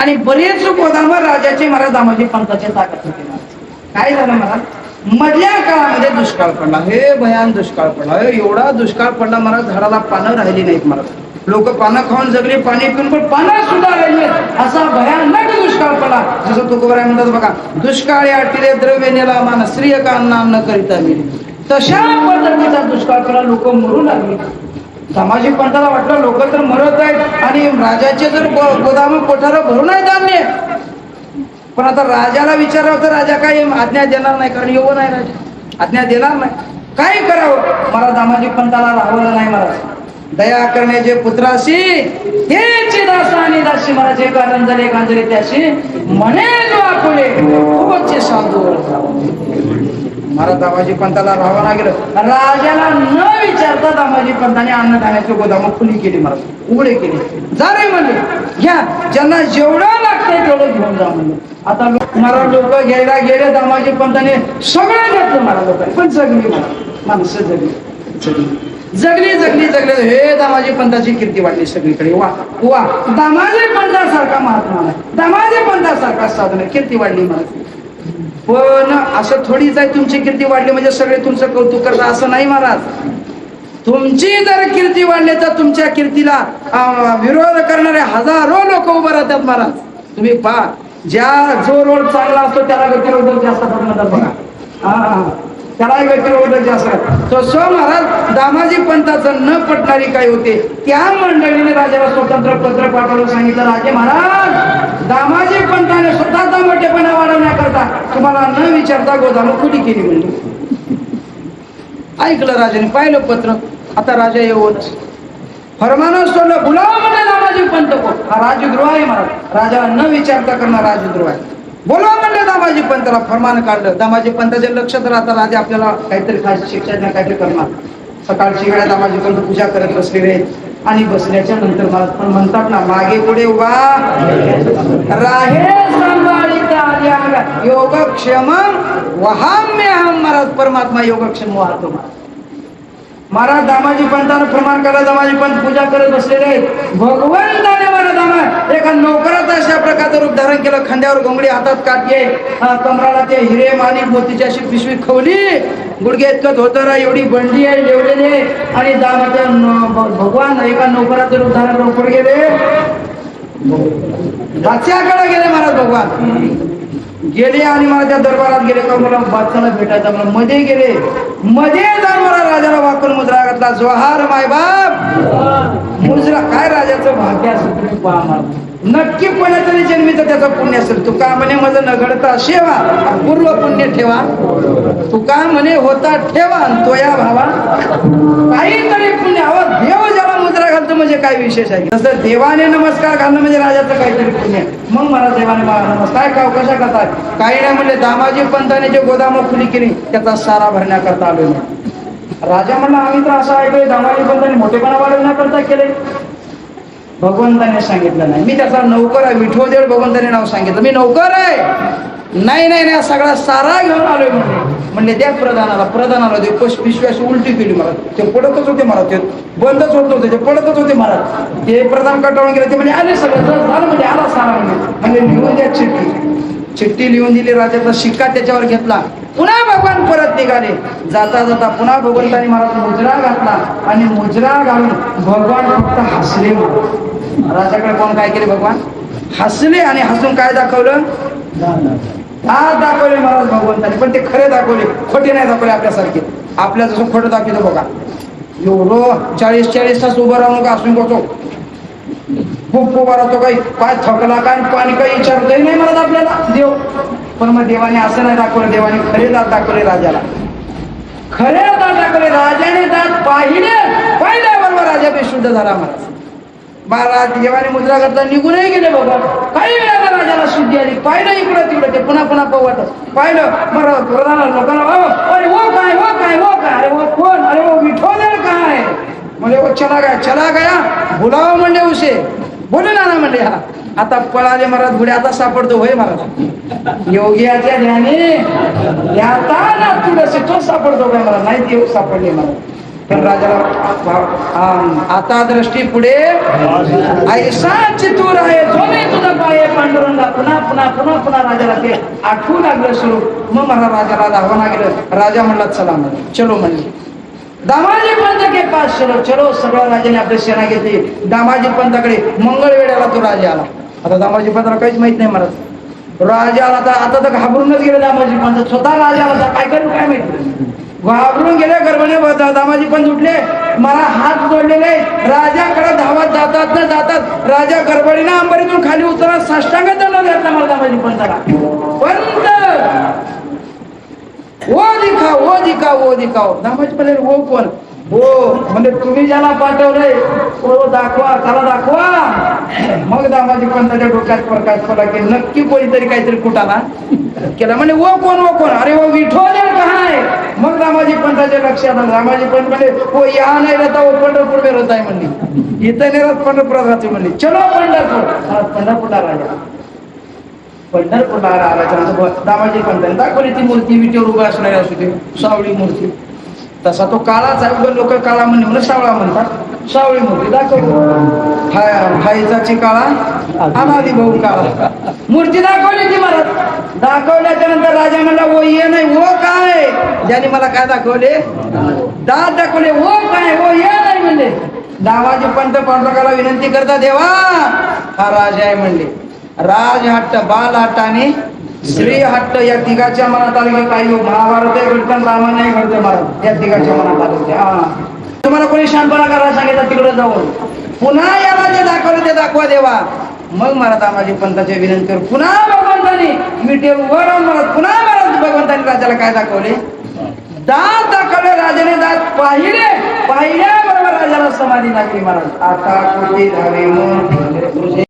आणि बरेच गोदामवर राजाचे महाराज दामाजी पंताचे ताकद होते. काय झालं महाराज? मधल्या काळामध्ये दुष्काळ पडला. हे भयान दुष्काळ पडला. हे एवढा दुष्काळ पडला महाराज झाडाला पानं राहिली नाहीत महाराज. लोक पानं खाऊन जगली पाणी पिऊन पण पानं सुद्धा राहिली असा भयानक दुष्काळ पडला. जसं तुकोबराय म्हणतात बघा दुष्काळी आटिले द्रव्य नेला मान स्त्रिय का नाम न करिता मिळेल तशा पद्धतीचा दुष्काळ पडला. लोक मरू लागली. सामाजिक पंथाला वाटलं लोक तर मरत आहेत आणि राजाचे जर गोदाम कोठार भरून आहे धान्य. पण आता राजाला विचारावं तर राजा काय आज्ञा देणार नाही कारण येऊ नाही राजा. आज्ञा देणार नाही. काय करावं? मला सामाजिक पंथाला राहवलं नाही मला दया करण्याचे पुत्राशी हे दास आणि दासी महाराज एक आनंद एक गांजले त्याशी म्हणे जो आपुले खूपच साधू महाराज दामाजी पंताला राहावं लागलं. राजाला न विचारता दामाजी पंताने अन्नधान्याचे गोदाम खुली केली महाराज. उघडे केले. जा रे म्हणले घ्या. ज्यांना जेवढं लागतंय तेवढं घेऊन जा म्हणले आता महाराज लोक घ्यायला गेले दामाजी पंताने सगळं घेतलं महाराज लोकांनी. पण जगली महाराज. माणसं जगली. जगली. जगली जगली जगले. हे दामाजी पंताची कीर्ती वाढली सगळीकडे. वा वा. दामाजी पंतासारखा महात्मा नाही. दामाजी पंतासारखा साधन आहे. कीर्ती वाढली महाराज. पण असं थोडीच आहे तुमची कीर्ती वाढली म्हणजे सगळे तुमचं कौतुक करतात असं नाही महाराज. तुमची जर कीर्ती वाढली तर तुमच्या कीर्तीला विरोध करणारे हजारो लोक उभं राहतात महाराज. तुम्ही पहा ज्या जो रोड चांगला असतो त्याला गतिरोधक जास्त म्हणतात बघा. हा त्याला गतिरोधक जास्त तो महाराज दामाजी पंताचं न पटणारी काय होते त्या मंडळीने राजाला स्वतंत्र पत्र पाठवलं सांगितलं राजे महाराज दामाजी पंताने मोठेपणा वाढवण्याकरता तुम्हाला न विचारता गोदाम खुली केली म्हणजे ऐकलं राजाने पाहिलं पत्र. आता राजा येऊनच फरमानं सोडलं बोलावं म्हणजे दामाजी पंत को हा राजगृह आहे महाराज राजाला न विचारता करणार राजगृह आहे. बोलवा म्हणले दामाजी पंतला फरमान काढलं. दामाजी पंताचे लक्ष तर आता राजा आपल्याला काहीतरी खास शिक्षा द्या काहीतरी करणार. सकाळची वेळा दामाजी पंत पूजा करत बसलेले आहेत. आणि बसल्याच्या नंतर मला पण म्हणतात ना मागे पुढे उभा. राहे सांभाळिता योगक्षम वहाम्यहम महाराज परमात्मा योगक्षम वाहतो महाराज. दामाजी पंतानं प्रमाण करा दामाजी पंत पूजा करत बसलेले आहेत. भगवंताने मला दामा एका नोकरात अशा प्रकारचं रूप धारण केलं. खांद्यावर घोंगडी हातात काटके कमराला ते हिरे माणिक मोतीची अशी पिशवी खवली. गुडघे इतकं धोतरा एवढी बंडी आहे जेवलेली आहे. आणि दामाच्या भगवान एका नोकराचं रूप धारण लवकर गेले. दाच्याकडे गेले महाराज भगवान. गेले आणि मला त्या दरबारात गेले का मला बादशाला भेटायचा मला मध्ये गेले. मध्ये जाऊन राजाला वाकून मुजरा घातला जोहार मायबाप मुजरा काय राजाचं भाग्य असेल तुम्ही पहा नक्की कोणातरी जन्मीचं त्याचं पुण्य असेल. तुका म्हणे माझं नगडता शेवा पूर्व पुण्य ठेवा. तुका म्हणे होता ठेवा तोया तो या भावा. काहीतरी पुण्य हवं देव ज्याला मुद्रा घालणं म्हणजे काय विशेष आहे? तसं देवाने नमस्कार घालणं म्हणजे राजाचं काहीतरी पुण्य मग मला देवाने मला नमस्कार काय कशा करतात काही नाही म्हणजे दामाजी पंताने जे गोदाम खुली केली त्याचा सारा भरण्याकरता आलो मी. राजा म्हणला आम्ही तर असं ऐकलोय दामाजी पंतांनी मोठेपणा वाढवण्याकरता केले. भगवंताने सांगितलं नाही. मी त्याचा नौकर आहे विठोदेव भगवंताने नाव सांगितलं. मी नौकर आहे. नाही नाही नाही सगळा सारा घेऊन आलोय म्हणले म्हणले द्या प्रधानाला प्रधानाला दे पश पिशवी उलटी केली मला. ते पडतच होते मला ते बंदच होत नव्हते ते पडतच होते मला. ते प्रधान कटाळून गेले ते म्हणजे आले सगळं झालं म्हणजे आला सारा म्हणजे म्हणजे लिहून द्या चिठ्ठी. चिठ्ठी लिहून दिली राजाचा शिक्का त्याच्यावर घेतला. पुन्हा भगवान परत निघाले. जाता जाता पुन्हा भगवंताने मला मुजरा घातला आणि मुजरा घालून भगवान फक्त हसले राजाकडे कोण काय केले भगवान? हसले आणि हसून काय दाखवलं? दात दाखवले महाराज भगवंताने पण ते खरे दाखवले खोटे नाही दाखवले आपल्यासारखे. आपल्या जसं खोटं दाखवतो बघा. एवढं चाळीस चाळीस तास उभं राहून का असून करतो खूप उभा राहतो काही काय थकला काय पाणी काही विचारतही नाही म्हणत आपल्याला. देव पण मग देवाने असं नाही दाखवलं देवाने खरे दात दाखवले राजाला. खरे दात दाखवले राजाने दात पाहिले. पाहिल्याबरोबर राजा बेशुद्ध झाला महाराज. महाराज देवाने मुद्रा करता निघूनही गेले बाबा काही वेळ राजाला शुद्धी आली. पाहिलं इकडं तिकडं ते पुन्हा पुन्हा पवत पाहिलं बरं प्रधान लोकांना अरे वो काय वो काय वो काय? अरे वो कोण? अरे वो विठोदर काय? म्हणजे वो चला गया चला गया बोलावं म्हणले उशे. बोले ना ना म्हणले हा आता पळाले महाराज गुढे आता सापडतो होय महाराज. योग्याच्या ध्याने याता ना. तुळशी तो सापडतो काय मला नाही देव सापडले मला पण राजाला आता दृष्टी पुढे. ऐसा चितूर आहे जो तुझा पाय पांडुरंगा. पुन्हा पुन्हा पुन्हा पुन्हा राजाला ते आठवू लागलं सुरू. मग मला राजाला दाखवना गेलं. राजा म्हणला चला म्हणले चलो म्हणजे. दामाजी पंत के पास चलो चलो. सगळ्या राजाने आपली सेना घेतली. दामाजी पंताकडे मंगळवेड्याला तो राजा आला. आता दामाजी पंताला काहीच माहीत नाही मला राजा आला आता आता तर घाबरूनच गेले दामाजी पंत स्वतः राजा आला काय करू काय माहिती? घाबरून गेले गर्भने दामाजी पण उठले. मला हात जोडलेले. राजाकडे धावत जातात ना जातात. राजा गडबडीनं अंबरीतून खाली उतरत साष्टांग दंड घातला मला दामाजी पंताला पंत ओ दिखा ओ दिखा ओ दिखाओ. दामाजी पहिले ओ कोण हो म्हणजे तुम्ही ज्याला पाठवलंय तो दाखवा त्याला दाखवा. मग दामाजी पंताच्या डोक्यात प्रकाश पडला की नक्की कोणीतरी काहीतरी कुटाला केला. म्हणजे ओ कोण ओ कोण? अरे ओ विठोल काय मग दामाजी पंताच्या लक्षात आलं. दामाजी पंत म्हणजे हो या नाही राहता ओ पंढरपूर में राहत आहे म्हणली. इथं नाही राहत पंढरपुरात राहते म्हणली. चलो पंढरपूर. पंढरपूरला राजा पंढरपूरला आल्याच्यानंतर दामाजी पंतांनी दाखवली ती मूर्ती विटेवर उभा असणारी असू दे सावळी मूर्ती. तसा तो काळाच आहे. उगा लोक काळा म्हणे म्हणून सावळा म्हणतात. सावळी मूर्ती दाखवली हायजाची काळा अनादी भाऊ काळा. मूर्ती दाखवली ती मला. दाखवल्याच्या नंतर राजा म्हणला ओ ये नाही ओ काय? ज्याने मला काय दाखवले? दात दाखवले ओ काय? ओ ये नाही म्हणले. दावाजी पंत पांडुरंगाला विनंती करता देवा हा राजा आहे म्हणले. राज हट्ट बाल हट्ट आणि श्री हट्ट या तिघाच्या मनात आले की काही महाभारत घडतं रामायण घडतं महाराज या तिघाच्या मनात आले हा. तुम्हाला कोणी शांतपणा करायला सांगितलं तिकडे जाऊन? पुन्हा याला जे दाखवलं ते दाखवा देवा. मग मला दामाजी पंताच्या विनंती करू. पुन्हा भगवंतानी मिठे उभं राहून मला पुन्हा मला भगवंतानी राजाला काय दाखवले? दात दाखवले राजाने दात पाहिले. पाहिल्याबरोबर राजाला समाधी लागली महाराज. आता कुठे धावे